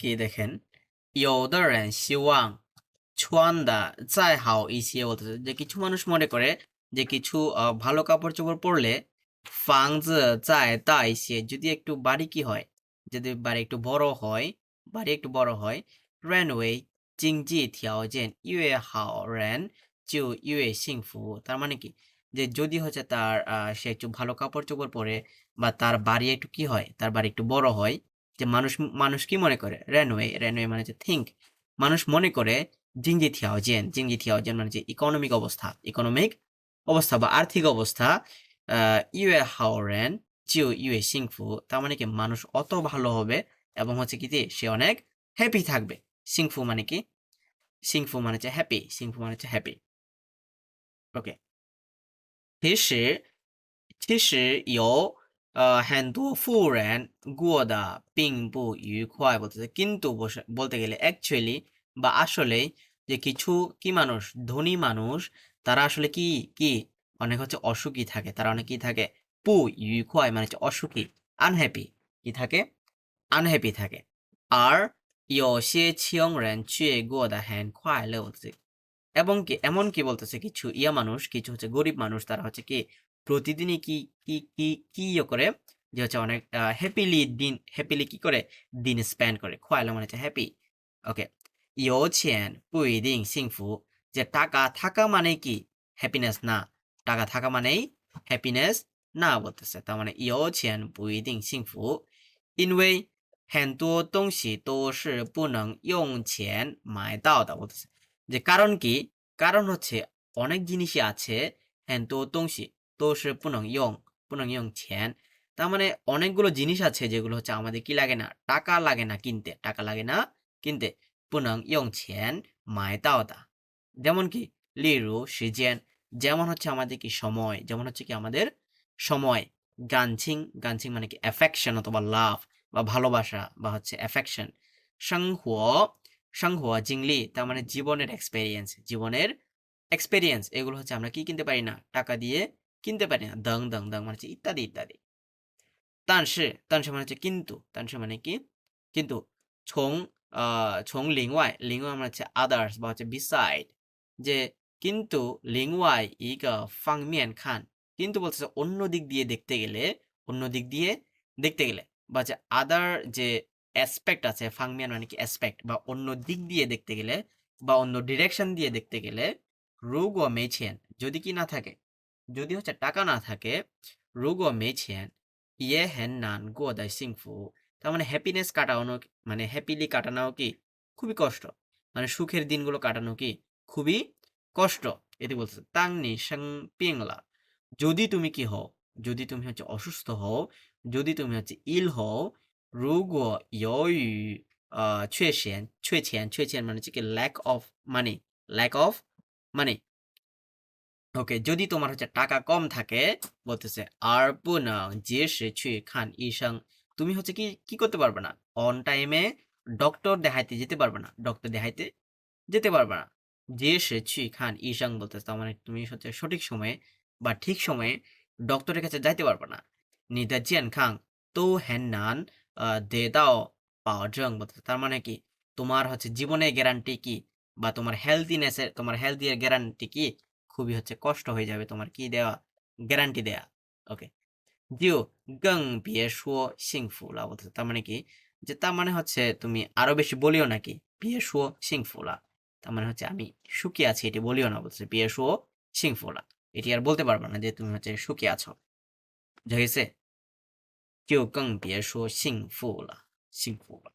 কি দেখেন ইয়োদার শিওয়াং ছোয়ান্দা চাই হাও ইসিয়ে বলতেছে যে কিছু মানুষ মনে করে যে কিছু ভালো কাপড় চোপড় পরলে ফাংজ চায় তা ইসিয়ে যদি একটু বাড়ি কি হয়, যদি বাড়ি একটু বড় হয়, বাড়ি একটু বড় হয় রেনওয়ে চিংজি থিয়াও জেন ইউএ হাও রেন চিউ ইউয়ে সিংফু তার মানে কি? যে যদি হচ্ছে তার সে একটু ভালো কাপড় চোপড় পরে বা তার বাড়ি একটু কি হয়, তার বাড়ি একটু বড় হয় যে মানুষ মানুষ কি মনে করে রেনওয়ে রেনওয়ে মানে যে থিঙ্ক মানুষ মনে করে জিংজি থিয়াওজেন জিংজি থিয়াওজেন মানে যে ইকোনমিক অবস্থা ইকোনমিক অবস্থা বা আর্থিক অবস্থা ইউএ হাওরেন জিও ইউএ সিংফু তার মানে কি মানুষ অত ভালো হবে এবং হচ্ছে কি যে সে অনেক হ্যাপি থাকবে সিংফু মানে কি সিংফু মানে হচ্ছে হ্যাপি সিংফু মানে হচ্ছে হ্যাপি ওকে 其实其实有 呃很多富人过得并不愉快বলতেছে কিন্তু বসে- বলতে গেলে অ্যাকচুয়ালি বা আসলে যে কিছু কি মানুষ ধনী মানুষ তারা আসলে কি কি অনেক হচ্ছে অসুখী থাকে তারা অনেক কি থাকে পু ইউখয় মানে হচ্ছে অসুখী আনহ্যাপি কি থাকে আনহ্যাপি থাকে আর 有些穷人却过得很快乐বলতেছে এবং কি এমন কি বলতেছে কিছু ইয়া মানুষ কিছু হচ্ছে গরিব মানুষ তারা হচ্ছে কি প্রতিদিনই কি কি কি কি ইয়ে করে যে হচ্ছে অনেক হ্যাপিলি দিন হ্যাপিলি কি করে দিন স্পেন্ড করে খোয়াইলো মানে হচ্ছে হ্যাপি ওকে 有钱不一定幸福যে টাকা থাকা মানে কি হ্যাপিনেস না টাকা থাকা মানেই হ্যাপিনেস না বলতেছে তার মানে 有钱不一定幸福因为很多东西都是不能用钱买到的বলতেছে যে কারণ কি কারণ হচ্ছে অনেক জিনিসই আছে হ্যাঁ তো তংশি তো সে পুনং ইয়ং পুনং ইয়ং ছেন। তার মানে অনেকগুলো জিনিস আছে যেগুলো হচ্ছে আমাদের কি লাগে না? টাকা লাগে না কিনতে, টাকা লাগে না কিনতে। পুনং ইয়ং ছেন, মায় দাওদা যেমন কি লিরু সিজেন যেমন হচ্ছে আমাদের কি সময়, যেমন হচ্ছে কি আমাদের সময়। গানছিং গানছিং মানে কি অ্যাফেকশন অথবা লাভ বা ভালোবাসা বা হচ্ছে অ্যাফেকশন সংহুয়, সংহুয়া জিংলি, তার মানে জীবনের এক্সপেরিয়েন্স জীবনের এক্সপেরিয়েন্স এগুলো হচ্ছে আমরা কি কিনতে পারি না? টাকা দিয়ে কিনতে পারি না দং দং দং মানে ইত্যাদি ইত্যাদি তান সে তান সে মানে হচ্ছে কিন্তু তানসে মানে কি কিন্তু ছং ছং লিংওয়াই লিংওয়াই মানে হচ্ছে আদার্স বা হচ্ছে বিসাইড যে কিন্তু লিংওয়াই ইগা ফাংমিয়ান খান কিন্তু বলতেছে অন্য দিক দিয়ে দেখতে গেলে অন্য দিক দিয়ে দেখতে গেলে বা হচ্ছে আদার যে অ্যাসপেক্ট আছে ফাংমিয়ান মানে কি অ্যাসপেক্ট বা অন্য দিক দিয়ে দেখতে গেলে বা অন্য ডিরেকশন দিয়ে দেখতে গেলে রোগ ও মেছেন যদি কি না থাকে যদি হচ্ছে টাকা না থাকে রুগো মেছেন ইয়ে হেন নান গো দায় সিংফু, তার মানে হ্যাপিনেস কাটানো মানে হ্যাপিলি কাটানো কি খুবই কষ্ট। মানে সুখের দিনগুলো কাটানো কি খুবই কষ্ট এতে বলতেছে। তাংনি সাং পিংলা, যদি তুমি কি হও, যদি তুমি হচ্ছে অসুস্থ হও, যদি তুমি হচ্ছে ইল হও রুগ ছুয়েছেন ছুয়েছেন ছুয়েছেন মানে হচ্ছে কি lack of money lack of money okay যদি তোমার হচ্ছে টাকা কম থাকে, বলতেছে আর যে সে ছুঁয়ে খান ইশাং। তুমি হচ্ছে কি কি করতে পারবে না? অন টাইমে ডক্টর দেখাইতে যেতে পারবে না। ডক্টর দেখাইতে যেতে পারবে না। যে সে ছুঁয়ে খান ইশাং বলতেছে, তার মানে তুমি হচ্ছে সঠিক সময়ে বা ঠিক সময়ে ডক্টরের কাছে যাইতে পারবে না। নিদা জিয়ান খাং তো হ্যান নান দে দাও পাও জং, বলতেছে, তার মানে কি? তোমার হচ্ছে জীবনের গ্যারান্টি কি? বা তোমার হেলথিনেসের তোমার হেলথের গ্যারান্টি কি? খুবই হচ্ছে কষ্ট হয়ে যাবে তোমার কি দেওয়া? গ্যারান্টি দেয়া। ওকে দিও গং বিয়ে শুয়ো সিংফু লা বলতেছে। তার মানে কি? যে তার মানে হচ্ছে তুমি আরও বেশি বলিও নাকি বিয়ে শুয়ো সিংফুলা তার মানে হচ্ছে আমি সুখী আছি, এটি বলিও না, বলতেছে। বিয়ে শুয়ো সিংফুলা এটি আর বলতে পারব না যে তুমি হচ্ছে সুখী আছো। বুঝা গেছে? কেউ কং বিয়ে শুয়ো সিংফুলা সিংফুলা